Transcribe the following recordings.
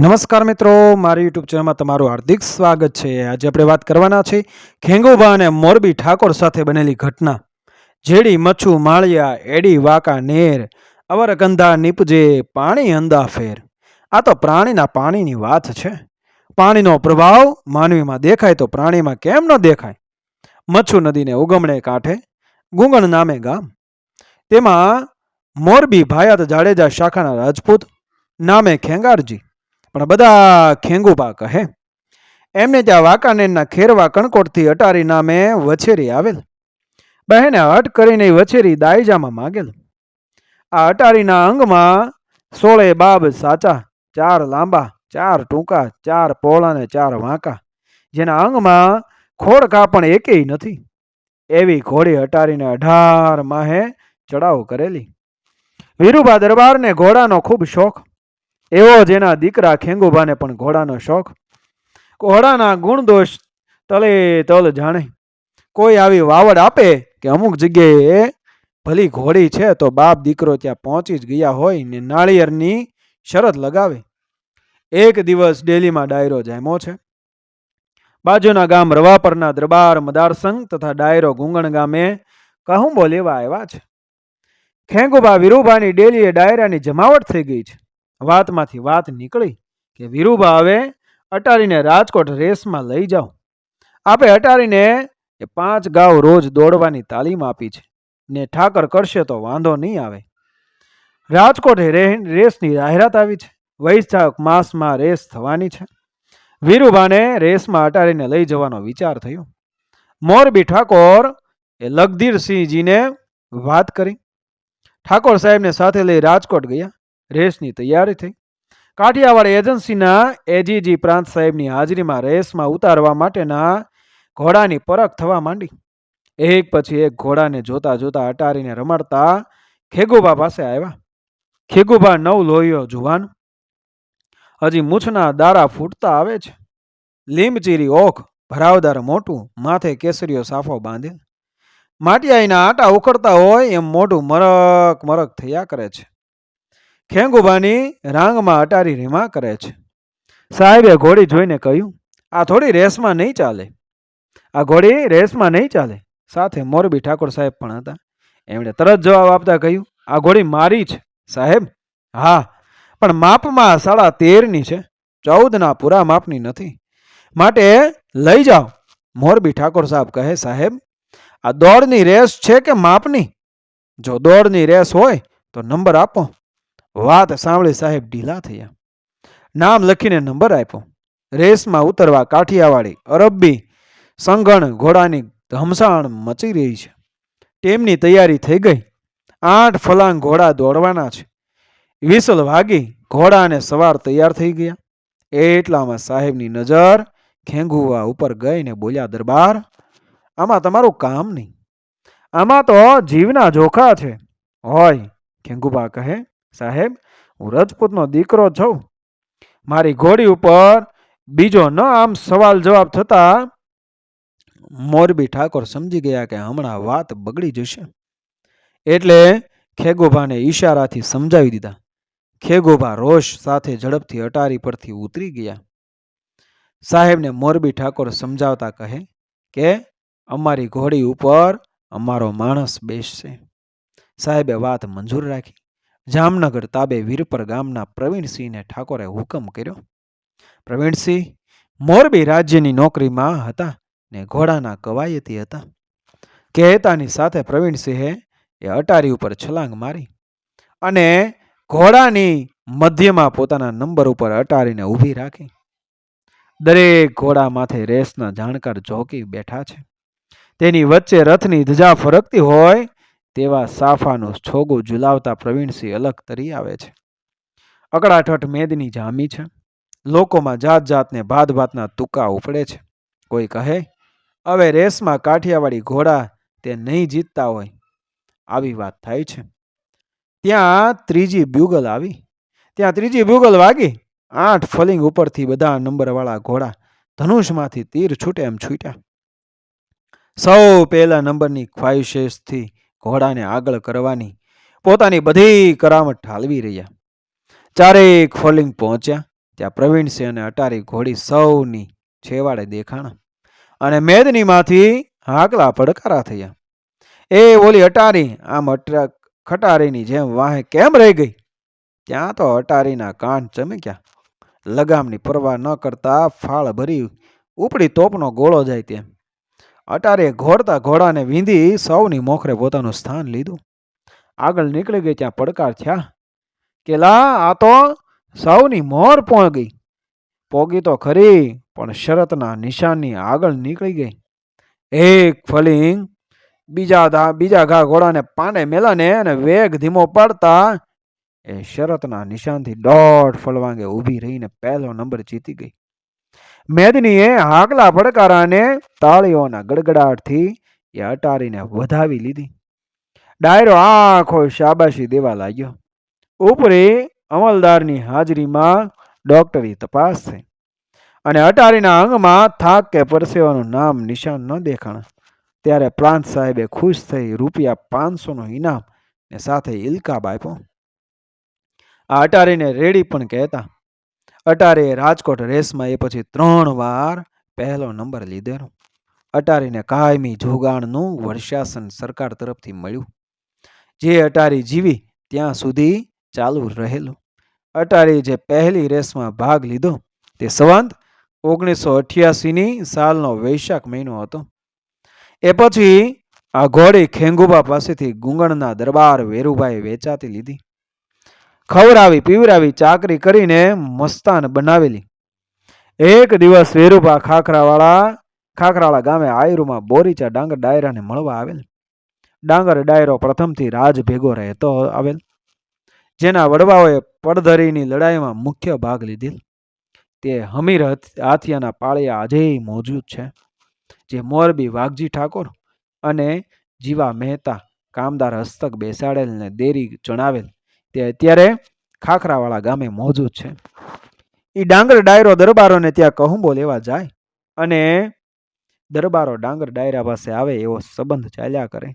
નમસ્કાર મિત્રો, મારી યુટ્યુબ ચેનલમાં તમારું હાર્દિક સ્વાગત છે. આજે આપણે વાત કરવાના છે ખેંગોબા અને મોરબી ઠાકોર સાથે બનેલી ઘટના. જેડી, મચ્છુ, માળિયા, એડી, વાકા, નેર, અવરગંધા, નીપજે, પાણી અંદા ફેર આ તો પ્રાણીના પાણીની વાત છે. પાણીનો પ્રભાવ માનવીમાં દેખાય તો પ્રાણીમાં કેમ ન દેખાય? મચ્છુ નદીને ઉગમણે કાંઠે, ગુંગણ નામે ગામ. તેમાં મોરબી ભાયાત જાડેજા શાખાના રાજપૂત નામે ખેંગારજી. પણ બધા ખેંગુબા કહે, એમને ત્યાં વાંકાનેરના ખેરવા કણકોટથી અટારી નામે વછેરી આવેલ. બહેને હટ કરીને વછેરી દાયજામાં માગેલ. આ અટારીના અંગમાં સોળે બાબ સાચા, ચાર લાંબા, ચાર ટૂંકા, ચાર પોળા ને ચાર વાંકા, જેના અંગમાં ખોડકા પણ એકેય નથી. એવી ઘોડી અટારીને અઢાર માહે ચડાવ કરેલી. વિરુભા દરબારને ઘોડાનો ખૂબ શોખ. એવો જેના દીકરા ખેંગુબાને પણ ઘોડાનો શોખ. ઘોડાના ગુણ દોષ તલે તલ જાણે. કોઈ આવી વાવડ આપે કે અમુક જગ્યાએ ભલી ઘોડી છે તો બાપ દીકરો ત્યાં પહોંચી જ ગયા હોય ને નાળિયેરની શરત લગાવે. એક દિવસ ડેલીમાં ડાયરો જામ્યો છે. બાજુના ગામ રવાપરના દરબાર મદારસંગ તથા ડાયરો ગુંગણ ગામે કહુંબો લેવા આવ્યા છે. ખેંગુબા વિરુભાની ડેલીએ ડાયરાની જમાવટ થઈ ગઈ છે. વાતમાંથી વાત નીકળી કે વીરુબા હવે અટારીને રાજકોટ રેસમાં લઈ જાઓ આપે અટારીને એ પાંચ ગાવ રોજ દોડવાની તાલીમ આપી છે. ને ઠાકર કરશે તો વાંધો નહીં આવે. રાજકોટ રેસની જાહેરાત આવી છે. વૈશાખ માસમાં રેસ થવાની છે. વિરુભાને રેસમાં અટારીને લઈ જવાનો વિચાર થયો. મોરબી ઠાકોર એ લગધીરસિંહજીને વાત કરી. ઠાકોર સાહેબને સાથે લઈ રાજકોટ ગયા. રેસની તૈયારી થઈ. કાઠિયાવાડ એજન્સીના એજીજી પ્રાંત સાહેબની હાજરીમાં રેસમાં ઉતારવા માટેના ઘોડાની પરખ થવા માંડી. એક પછી એક ઘોડાને જોતા જોતા અટારીને રમાડતા ખેગુબા પાસે આવ્યા. ખેગુબા નવ લોહીઓ જુવાન. હજી મૂછના દારા ફૂટતા આવે છે. લીંબચીરી ઓખ, ભરાવદાર મોટું માથે કેસરીયો સાફો બાંધેલ. માટિયાઈના આટા ઉખડતા હોય એમ મોઢું મરક મરક થયા કરે છે. ખેંગુબાની રાંગમાં અટારી રીમા કરે છે. સાહેબે ઘોડી જોઈને કહ્યું, આ થોડી રેસમાં નહીં ચાલે. આ ઘોડી રેસમાં નહીં ચાલે. સાથે મોરબી ઠાકોર સાહેબ પણ હતા. એમણે તરત જવાબ આપતા કહ્યું, આ ઘોડી મારી છે, સાહેબ. હા, પણ માપમાં સાડા તેરની છે. ચૌદના પૂરા માપની નથી. માટે લઈ જાઓ. મોરબી ઠાકોર સાહેબ કહે, સાહેબ, આ દોડની રેસ છે કે માપની? જો દોડની રેસ હોય તો નંબર આપો. વાત સાંભળી સાહેબ ઢીલા થયા. નામ લખીને નંબર આપ્યો. રેસમાં ઉતરવા કાઠિયાવાડી અરબી સંગણ ઘોડાની ધમસાણ મચી રહી છે. તેમની તૈયારી થઈ ગઈ. આઠ ફલાંગ ઘોડા દોડવાના છે. વિસલ વાગી ઘોડા અને સવાર તૈયાર થઈ ગયા. એટલામાં સાહેબની નજર ખેંગુવા ઉપર ગઈને બોલ્યા, દરબાર, આમાં તમારું કામ નહીં. આમાં તો જીવના જોખા છે. હોય ખેંગુબા કહે સાહેબ, હું રજપૂતનો દીકરો છું. મારી ઘોડી ઉપર બીજો ન આમ સવાલ જવાબ થતા મોરબી ઠાકોર સમજી ગયા કે હમણાં વાત બગડી જશે. એટલે ખેગોભાને ઈશારાથી સમજાવી દીધા. ખેગોભા રોષ સાથે ઝડપથી અટારી પરથી ઉતરી ગયા. સાહેબને મોરબી ઠાકોર સમજાવતા કહે કે, અમારી ઘોડી ઉપર અમારો માણસ બેસશે. સાહેબે વાત મંજૂર રાખી. જામનગર તાબે વીરપર ગામના પ્રવીણસિંહને ઠાકોરે હુકમ કર્યો. પ્રવીણસિંહ મોરબી રાજ્યની નોકરીમાં હતા ને ઘોડાના કવાયતી હતા. કહેતાની સાથે પ્રવીણસિંહે એ અટારી ઉપર છલાંગ મારી અને ઘોડાની મધ્યમાં પોતાના નંબર ઉપર અટારીને ઊભી રાખી. દરેક ઘોડા માથે રેસના જાણકાર જોકી બેઠા છે. તેની વચ્ચે રથની ધજા ફરકતી હોય તેવા સાફાનું છોગું ઝુલાવતા પ્રવીણસિંહ અલગ તરી આવે છે. અકળાઠઠ મેદની જામી છે. લોકોમાં જાત જાતને ભાત ભાતના તુકા ઉપડે છે. કોઈ કહે, હવે રેસમાં કાઠિયાવાડી ઘોડા તે નહીં જીતતા હોય. આવી વાત થાય છે. ત્યાં ત્રીજી બ્યુગલ આવી. ત્યાં ત્રીજી બ્યુગલ વાગી. આઠ ફલિંગ ઉપરથી બધા નંબરવાળા ઘોડા ધનુષમાંથી તીર છૂટે એમ છૂટ્યા. સૌ પહેલા નંબરની ખ્વાહિશેસથી ઘોડાને આગળ કરવાની પોતાની બધી કરામત ઠાલવી રહ્યા. ચારેક ફોલિંગ પહોંચ્યા. ત્યાં પ્રવીણસિંહ અને અટારી ઘોડી સૌની છેવાડે દેખાણા અને મેદનીમાંથી હાકલા પડકારા થયા. એ ઓલી અટારી આમ અટરા ખટારીની જેમ વાહે કેમ રહી ગઈ? ત્યાં તો અટારીના કાન ચમક્યા. લગામની પરવા ન કરતા ફાળ ભરી ઉપડી તોપનો ગોળો જાય તેમ. અટારીએ ઘોડતા ઘોડાને વીંધી સૌની મોખરે પોતાનું સ્થાન લીધું. આગળ નીકળી ગઈ ત્યાં પડકાર થયા કે લા, આ તો સૌની મોર પોગી. પોગી તો ખરી, પણ શરતના નિશાનની આગળ નીકળી ગઈ. એક ફલિંગ, બીજા ધા બીજા ઘા ઘોડાને પાને મેલાને અને વેગ ધીમો પાડતા એ શરતના નિશાનથી દોઢ ફલવાંગે ઊભી રહીને પહેલો નંબર જીતી ગઈ. મેદનીએ હાકલા પડકારાને તાળીઓના ગડગડાટથી એ અટારીને વધાવી લીધી. ડાયરો આખો શાબાશી દેવા લાગ્યો. ઉપરી અમલદારની હાજરીમાં ડોક્ટરી તપાસ થઈ અને અટારીના અંગમાં થાક કે પરસેવાનું નામ નિશાન ન દેખાણ. ત્યારે પ્રાંત સાહેબે ખુશ થઈ રૂપિયા પાંચસોનો ઇનામ ને સાથે ઇલકાબ આપ્યો. આ અટારીને રેડી પણ કહેતા અટારીએ રાજકોટ રેસમાં એ પછી ત્રણ વાર પહેલો નંબર લીધેલો. અટારીને કાયમી જોગાણનું વર્ષાસન સરકાર તરફથી મળ્યું. જે અટારી જીવી ત્યાં સુધી ચાલુ રહેલું. અટારી જે પહેલી રેસમાં ભાગ લીધો તે સંવંત ઓગણીસો અઠ્યાસીની સાલનો વૈશાખ મહિનો હતો. એ પછી આ ઘોડી ખેંગુબા પાસેથી ગુંગણના દરબાર વેરુભાઈ વેચાતી લીધી. ખવડાવી પીવરાવી ચાકરી કરીને મસ્તાન બનાવેલી. એક દિવસ વેરુભા ખાખરાવાળા ખાખરાવાળા ગામે આયરુમાં બોરીચા ડાંગર ડાયરાને મળવા આવેલ. ડાંગર ડાયરો પ્રથમથી રાજ ભેગો રહેતો આવેલ, જેના વડવાઓએ પડધરીની લડાઈમાં મુખ્ય ભાગ લીધેલ. તે હમીર હથ- હાથિયાના પાળિયા આજેય મોજૂદ છે, જે મોરબી વાઘજી ઠાકોર અને જીવા મહેતા કામદાર હસ્તક બેસાડેલ ને દેરી જણાવેલ. તે અત્યારે ખાખરાવાળા ગામે મોજૂદ છે. એ ડાંગર ડાયરો દરબારોને ત્યાં કહુંબો લેવા જાય અને દરબારો ડાંગર ડાયરા પાસે આવે એવો સંબંધ ચાલ્યા કરે.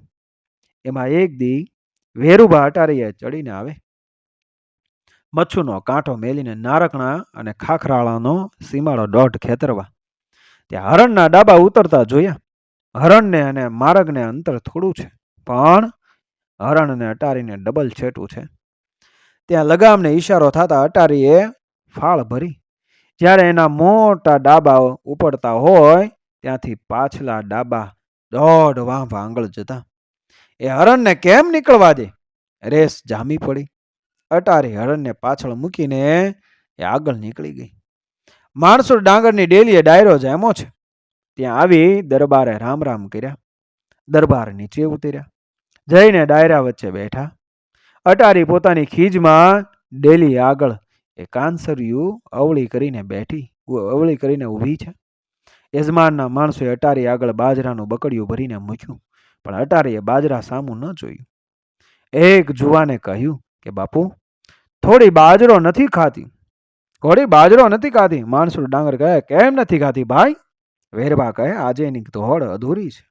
એમાં એક દી વેરુભા અટારીએ ચડીને આવે. મચ્છુનો કાંઠો મેલીને નારકણા અને ખાખરાળાનો સીમાડો દોઢ ખેતરવા. ત્યાં હરણના ડાબા ઉતરતા જોયા. હરણને અને માર્ગને અંતર થોડું છે, પણ હરણને અટારીને ડબલ છેટું છે. ત્યાં લગામને ઈશારો થતા અટારીએ ફાળ ભરી. જ્યારે એના મોટા ડાબા ઉપડતા હોય, ત્યાંથી પાછલા ડાબા દોઢ વાંભ આંગળ જતા. એ હરણને કેમ નીકળવા દે? રેસ જામી પડી. અટારી હરણને પાછળ મૂકીને એ આગળ નીકળી ગઈ. માણસુર ડાંગરની ડેલીએ ડાયરો જામો છે. ત્યાં આવી દરબારે રામ રામ કર્યા. દરબાર નીચે ઉતર્યા. જઈને ડાયરા વચ્ચે બેઠા. અટારી પોતાની ખીજમાં ડેલી આગળ એ કાંસરિયું અવળી કરીને બેઠી અવળી કરીને ઊભી છે. યજમાનના માણસોએ અટારી આગળ બાજરાનું બકડિયું ભરીને મૂક્યું, પણ અટારીએ બાજરા સામું ન જોયું. એક જુવાને કહ્યું કે, બાપુ, થોડી બાજરો નથી ખાતી. થોડી બાજરો નથી ખાતી માણસુર ડાંગર કહે, કેમ નથી ખાતી ભાઈ? વેરવા કહે, આજે એની ધોળ અધૂરી છે.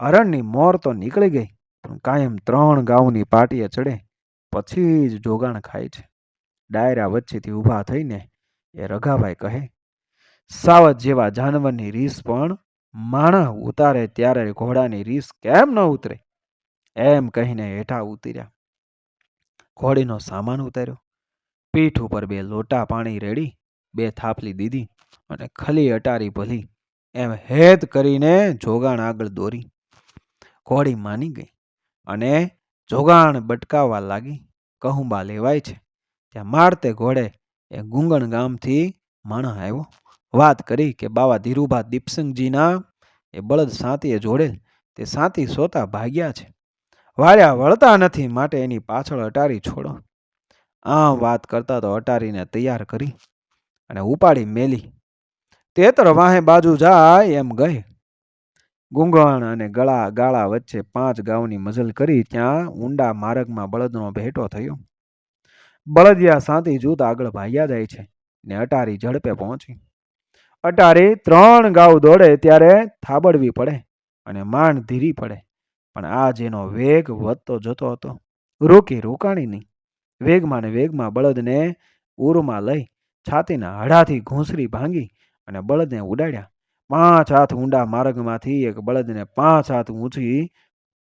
હરણની મોર તો નીકળી ગઈ પણ કાયમ ત્રણ ગાઉની પાટીએ ચડે, પછી જ જોગાણ ખાય છે. ડાયરા વચ્ચેથી ઊભા થઈને એ રઘાભાઈ કહે સાવજ જેવા જાનવરની રીસ પણ માણા ઉતારે ત્યારે ઘોડાની રીસ કેમ ન ઉતરે? એમ કહીને હેઠા ઉતર્યા. ઘોડીનો સામાન ઉતાર્યો. પીઠ ઉપર બે લોટા પાણી રેડી, બે થાપલી દીધી અને ખલી અટારી ભલી એમ હેત કરીને જોગાણ આગળ દોરી. ઘોડી માની ગઈ. અને જોગાણ બટકાવવા લાગી. કહુંબા લેવાય છે. ત્યાં મારતે ઘોડે એ ગુંગણ ગામથી માણસ આવ્યો. વાત કરી કે બાવા ધીરુભા દીપસિંહજીના એ બળદ સાંતીએ જોડેલ તે સાંતી સોતા ભાગ્યા છે. વાર્યા વળતા નથી માટે એની પાછળ અટારી છોડો. આમ વાત કરતા તો અટારીને તૈયાર કરી અને ઉપાડી મેલી. તેતર વાહે બાજુ જાય એમ ગઈ ગુંગણ અને ગળા ગાળા વચ્ચે પાંચ ગાઉની મઝલ કરી ત્યાં ઊંડા માર્ગમાં બળદનો ભેટો થયો. બળદિયા સાંતી જૂથ આગળ ભાગ્યા જાય છે ને અટારી ઝડપે પહોંચી. અટારી ત્રણ ગાઉ દોડે ત્યારે થાબડવી પડે અને માંડ ધીરી પડે, પણ આ જેનો વેગ વધતો જતો હતો. રોકી રોકાણી નહીં. વેગમાં ને વેગમાં બળદને ઉરમાં લઈ છાતીના હડાથી ઘૂંસરી ભાંગી અને બળદને ઉડાડ્યા. પાંચ હાથ ઊંડા માર્ગમાંથી એક બળદને પાંચ હાથ ઊંચી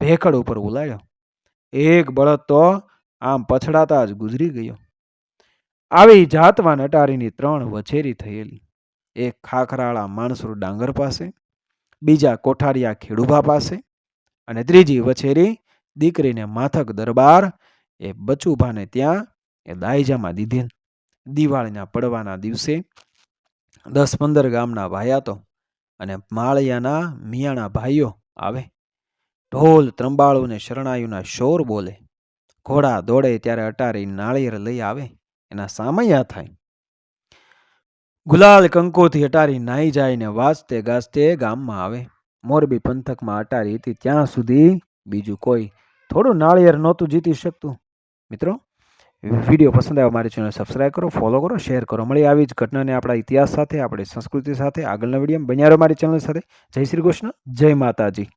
ભેખડ ઉપર ઉલાડ્યો એક બળદ તો આમ પછડાતા જ ગુજરી ગયો. આવી જાતવાન અટારીની ત્રણ વછેરી થયેલી. એક ખાખરાળા માણસુર ડાંગર પાસે, બીજા કોઠારિયા ખેડુભા પાસે અને ત્રીજી વછેરી દીકરીને માથક દરબાર એ બચુભાને ત્યાં એ દાયજામાં દીધેલ. દિવાળીના પડવાના દિવસે દસ પંદર ગામના ભાયાતો અને માળિયાના મિયાણા ભાઈઓ આવે. ઢોલ ત્રંબાળુને ને શરણાઈઓના શોર બોલે. ઘોડા દોડે ત્યારે અટારી નાળિયેર લઈ આવે. એના સામૈયા થાય. ગુલાલ કંકોથી અટારી નાઈ જાય ને વાસતે ગાજતે ગામમાં આવે. મોરબી પંથકમાં અટારી હતી ત્યાં સુધી બીજું કોઈ થોડું નાળિયેર નહોતું જીતી શકતું. મિત્રો વીડિયો પસંદ આવે મારી ચેનલ સબસ્ક્રાઈબ કરો ફોલો કરો શેર કરો. મળી આવી જ ઘટનાને આપણા ઇતિહાસ સાથે, આપણી સંસ્કૃતિ સાથે આગળના વીડિયો બન્યા રહો મારી ચેનલ સાથે. જય શ્રી કૃષ્ણ, જય માતાજી.